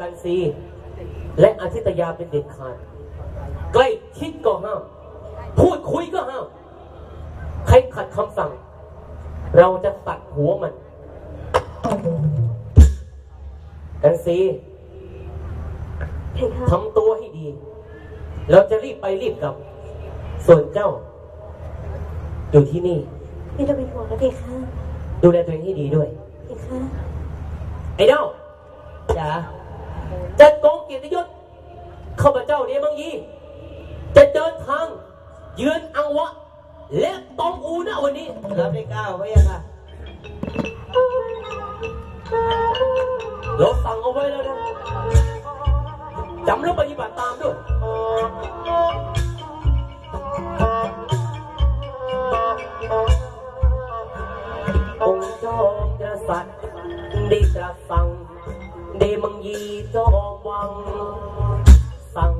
กันซีและอาทิตยาเป็นเด็ดขาด ใกล้ชิดก็ห้าม พูดคุยก็ห้าม ใครขัดคำสั่ง เราจะตัดหัวมัน กันซีเพคะทำตัวให้ดี เราจะรีบไปรีบกลับ ส่วนเจ้า อยู่ที่นี่ ไม่ต้องเป็นห่วงนะเพคะดูแลตัวเองให้ดีด้วยเพคะไอ้เด้าจ๋าจัดกอง เกียรติยศข้าพเจ้าเนี่ยมังยีจะเดินทาง เยือนอังวะ และตองอูนะวันนี้รับได้เก้าไว้ยังค่ะเราสั่งเอาไว้แล้วนะจำแล้วปฏิบัติตามด้วยองค์จอมกษัตริย์ได้ตรัสสั่งเดมังยีจอม วัง สั่ง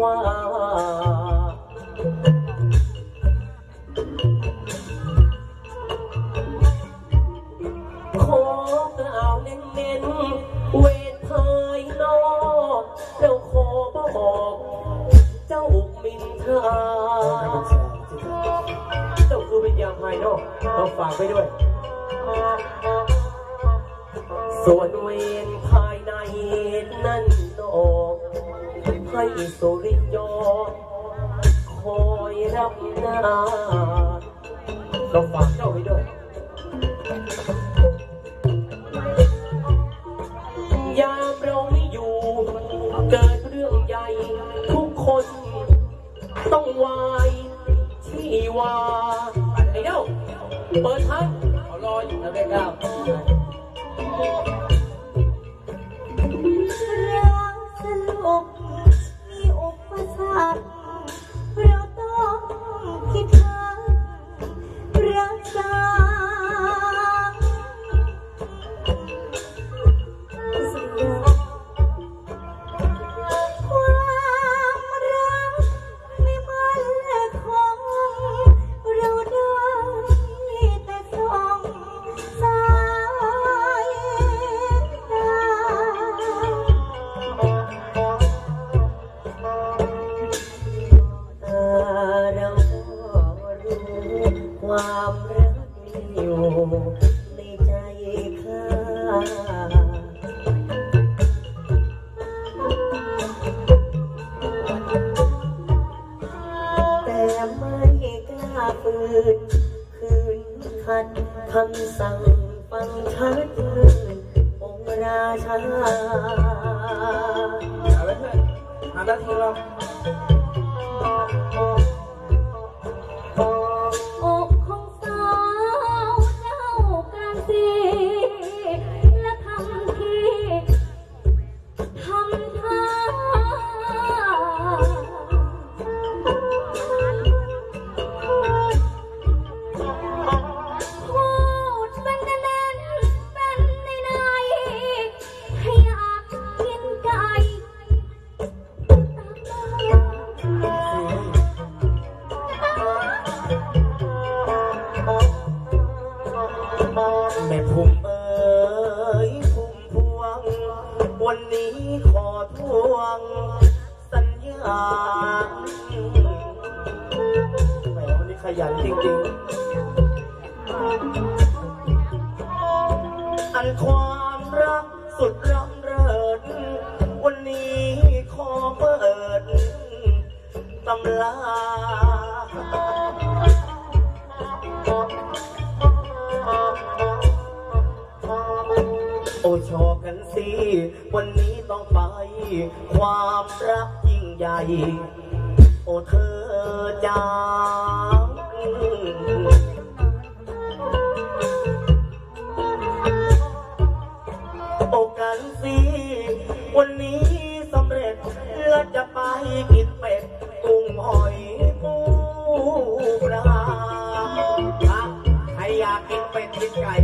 ว่าขอกล่าวเน้นๆเวทภายนอกเราขอบอก เจ้าอุกมินทราเจ้าคือวิญญาณภายนอกเราฝากไปด้วย ส่วนเวร ให้สุริยอคอยรับหน้าเราฝากเจ้าไปด้วย ยามเราไม่อยู่ เกิดเรื่องใหญ่ ทุกคนต้องวายที่ว่าไอ้เด้าเปิดทางเขารออยู่นะแม่ก้ารั ฝืนคืนขัดคำสั่งฟังชัดองค์ราชาเอาไว้เพื่อนหาหน้าที่เรา แหมวันนี้ขยันจริงๆ อันความรักสุดรำเริด วันนี้ขอเปิดตำลาโอ้ชอกันสิ วันนี้ต้องไป ความรัก ใหญ่ โอ้เธอจ้งโอกันสิวันนี้สำเร็จแล้วจะไปกินเป็ดกุ้งหอยปูปลาใครอยากกินเป็ดกินไก่